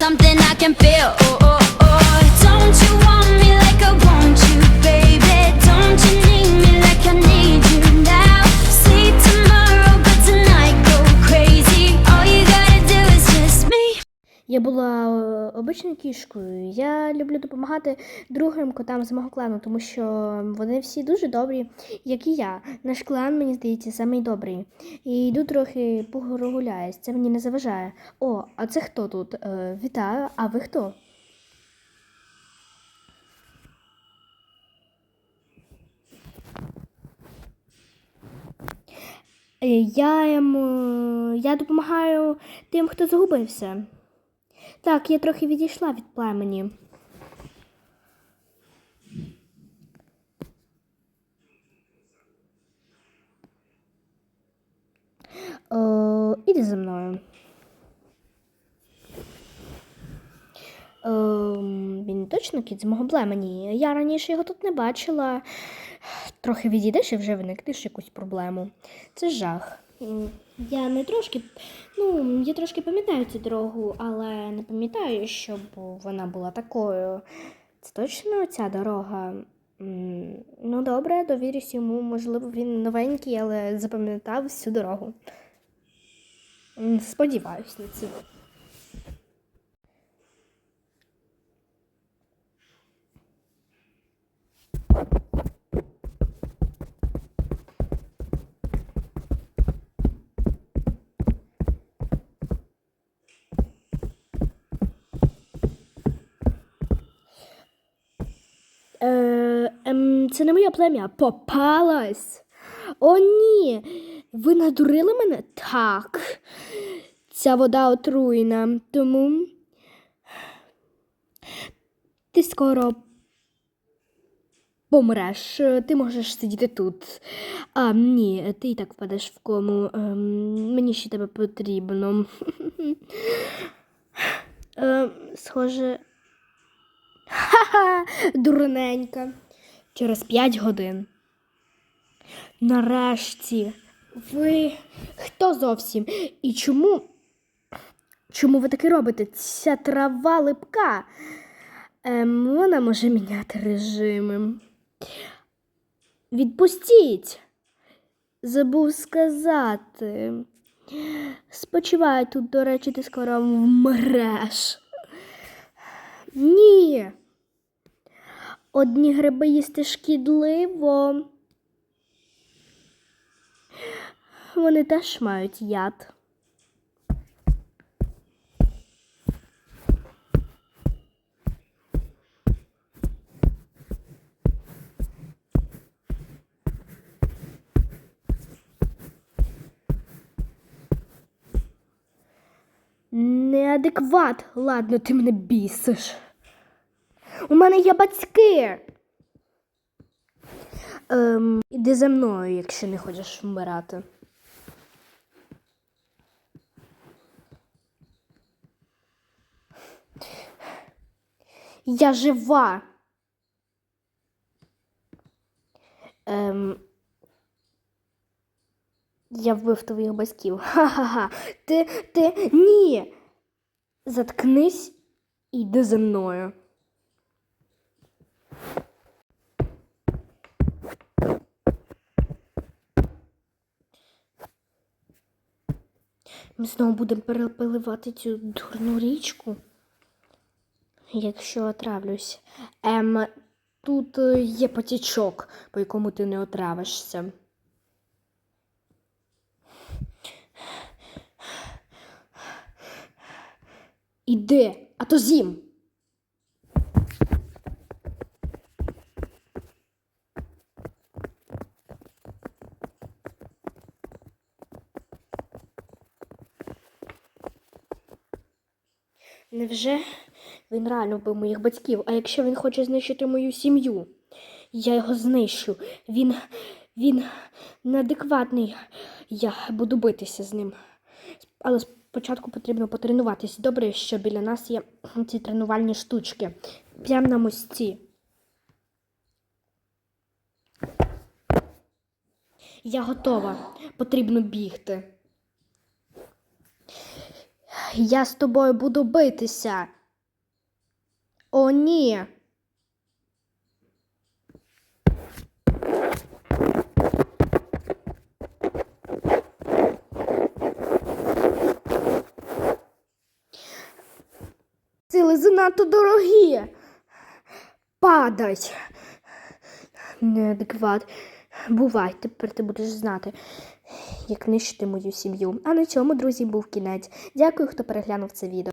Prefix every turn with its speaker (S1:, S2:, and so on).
S1: something I can feel. Oh, oh, oh. oh. Don't you
S2: обичною кішкою. Я люблю допомагати другим котам з мого клану, тому що вони всі дуже добрі, як і я. Наш клан, мені здається, самий добрий. І йду трохи погуляюсь, це мені не заважає. О, а це хто тут? Е, вітаю, а ви хто? Е, Я, ем, е, я допомагаю тим, хто загубився. Так, я трохи відійшла від племені. О, іди за мною. Ем, він точно кіт з мого племені. Я раніше його тут не бачила. Трохи відійдеш і вже виникнеш якусь проблему. Це жах. Я не трошки, ну, я трошки пам'ятаю цю дорогу, але не пам'ятаю, щоб вона була такою. Це точно ця дорога. Ну, добре, довірюсь йому. Можливо, він новенький, але запам'ятав всю дорогу. Сподіваюсь на це. Е, ем, це не моє плем'я. Попалась. О, ні. Ви надурили мене? Так. Ця вода отруєна. Тому ти скоро помреш. Ти можеш сидіти тут. А, ні, ти і так впадеш в кому. Ем, мені ще тебе потрібно. Ем, схоже. Ха-ха, дурненька. Через п'ять годин. Нарешті. Ви хто зовсім? І чому? Чому ви таке робите? Ця трава липка. Ем, вона може міняти режими. Відпустіть. Забув сказати. Спочивай тут, до речі, ти скоро вмреш. Ні. Одні гриби їсти шкідливо. Вони теж мають яд. Неадекват. Ладно, ти мене бісиш. У мене є батьки. Ем, іди за мною, якщо не хочеш вмирати. Я жива. Ем, я вбив твоїх батьків. Ха-ха-ха. Ти, ти, ні. Заткнись і йди за мною. Ми знову будемо перепиливати цю дурну річку. Якщо отравлюсь. Ем, тут е, є потічок, по якому ти не отравишся. Іди, а то зім. Невже він реально вбив моїх батьків? А якщо він хоче знищити мою сім'ю? Я його знищу. Він. він неадекватний. Я буду битися з ним. Але спочатку потрібно потренуватись. Добре, що біля нас є ці тренувальні штучки. Прямо на мості. Я готова. Потрібно бігти. Я з тобою буду битися. О, ні. Сили занадто дорогі. Падай. Неадекват. Бувай, тепер ти будеш знати, як нищити мою сім'ю. А на цьому, друзі, був кінець. Дякую, хто переглянув це відео.